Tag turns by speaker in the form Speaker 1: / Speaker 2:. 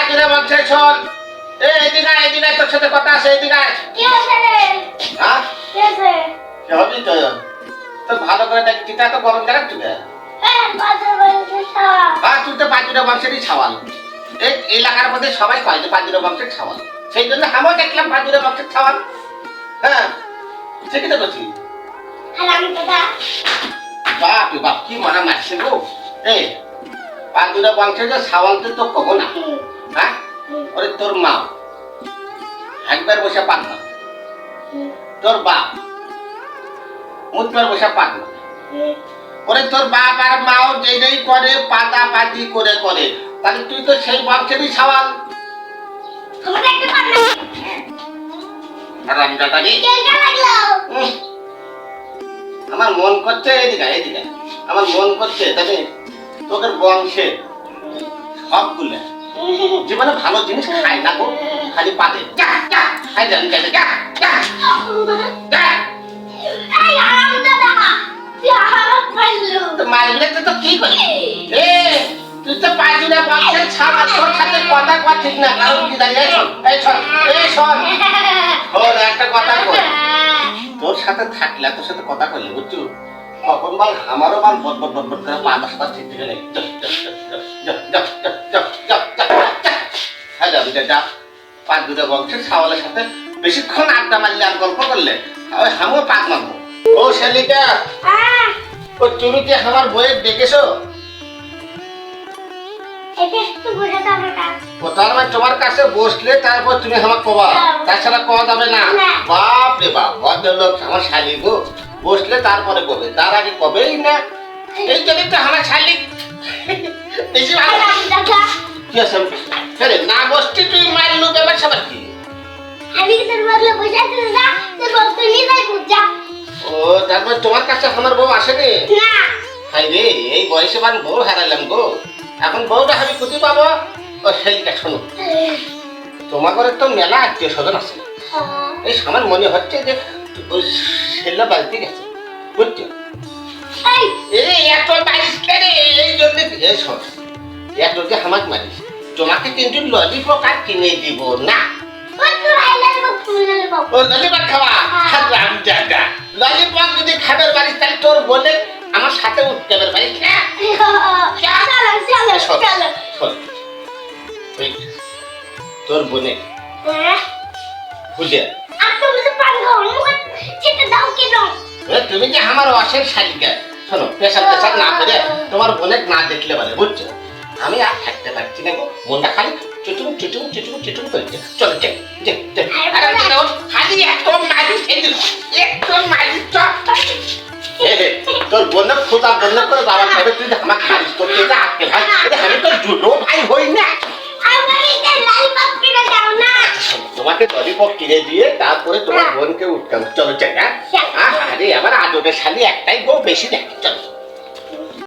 Speaker 1: পাঁচজনে বলছে শোন এই এদিকে আয়, এদিকে তোর সাথে কথা আছে এদিকে আয়।
Speaker 2: কি রে?
Speaker 1: হ্যাঁ?
Speaker 2: কি হয়েছে
Speaker 1: কি হবি তো? তো ভালো করে দেখ টিকা তো গরম দেখ তুই
Speaker 2: হ্যাঁ
Speaker 1: তুই তো পাঁচজনে বংশেরই ছাওয়াল। এই এলাকার মধ্যে সবাই কয় যে পাঁচজনে বংশের ছাওয়াল। সেই জন্য আমিও দেখলাম পাঁচজনে বংশের ছাওয়াল। হ্যাঁ ঠিকই তো বলছি।
Speaker 2: হারাম দাদা
Speaker 1: বাপ রে বাপ কি মনে মারছে গো। এই পাঁচজনে বংশের যে ছাওয়াল তো তো কব না। হ্যাঁ? ওরে তোর মা। একবার বসে না। তোর বাপ। মুখবার বসে না। ওরে তোর বাপ আর মাও করে পাতা পাতি করে করে তাহলে তুই তো সেই বংশেরই উহ, আমার মন করছে এদিকে এদিকে। আমার মন করছে তাহলে তোদের বংশে সবগুলো। জীবনে ভালো জিনিস খায় না গো খালি পাতে যা যা খাই যা যা যা যা
Speaker 2: পাইলো
Speaker 1: তো মারলে তো তো কি করবি এ তুই তো পাঁচি না ছাড়া তোর সাথে কথা কওয়া ঠিক না কারণ কি জানি এই শোন এই শোন এই শোন শোন একটা কথা কই তোর সাথে থাকলে তোর সাথে কথা কইলে বুঝছ কখন বল আমারও বল বট বট বট বট করে পা দশটা ঠিক থেকে নেই হ্যাঁ যা। পাঁচ দুটো বংশের ছাওয়ালের সাথে বেশিক্ষণ আড্ডা মারলে আর গল্প করলে ওই পাক মারবো। ও শালিকা ও তুমি কি আমার বইয়ের দেখেছ? তার মানে তোমার কাছে বসলে তারপর তুমি আমার কবা। তাছাড়া কওয়া যাবে না। বাপ রে বাপ ভদ্রলোক আমার শালি গো। বসলে তারপরে কবে? তার আগে কবেই না? এই জন্যই তো আমার শালি। বেশি ভালো। কি আছে আরে না বসতে তুই মারলু ব্যাপার সবার কি?
Speaker 2: আমি কি তোর বদলে বসে আছি দাদা তুই বলতে নিয়ে যাই বুঝা।
Speaker 1: ও তারপর তোমার কাছে আমার বউ আসেনি?
Speaker 2: না।
Speaker 1: হাই রে এই বয়সে আমি বউ হারালাম গো। এখন বউটা আমি কোথায় পাবো? ও শালিকা শোনো। তোমার ঘরে তো মেলা আত্মীয় স্বজন আছে। এই আমার মনে হচ্ছে যে ওই ছেলে বাড়িতে গেছে। বুঝছ?
Speaker 2: এই।
Speaker 1: এই এত কেন? এই জন্য এ শোন এত যে হামাক মারিস। তোমাকে কিন্তু ললিপপ আর কিনে দিব না।
Speaker 2: তোর তুমি
Speaker 1: ও ললিপপ খাওয়া হারাম জাদা ললিপপ যদি খাবার বাড়িস তাহলে তোর বলে আমার সাথে উঠতে বাড়ি তোর বোনে বুঝে
Speaker 2: তুমি
Speaker 1: যে আমার অসের শালিকা শোনো পেশার পেশার না করে তোমার বোনের না দেখলে বলে বুঝছ? আমি আর থাকতে পারছি না গো। মনটা খালি চুটুম চুটুম চুটুম চুটুম করছে। চলো যাই না, খালি তোর বন্ধ করে বাবা খাবে তুই আমার খারিস তোর কে আটকে ভাই। আমি তো জুটো ভাই হই না।
Speaker 2: আমাকে না।
Speaker 1: তোমাকে ললিপপ কিনে দিয়ে তারপরে তোমার বোনকে উঠতাম। চলো চাই হ্যাঁ? আরে আবার আদরের শালি একটাই গো বেশি দেখ চলো।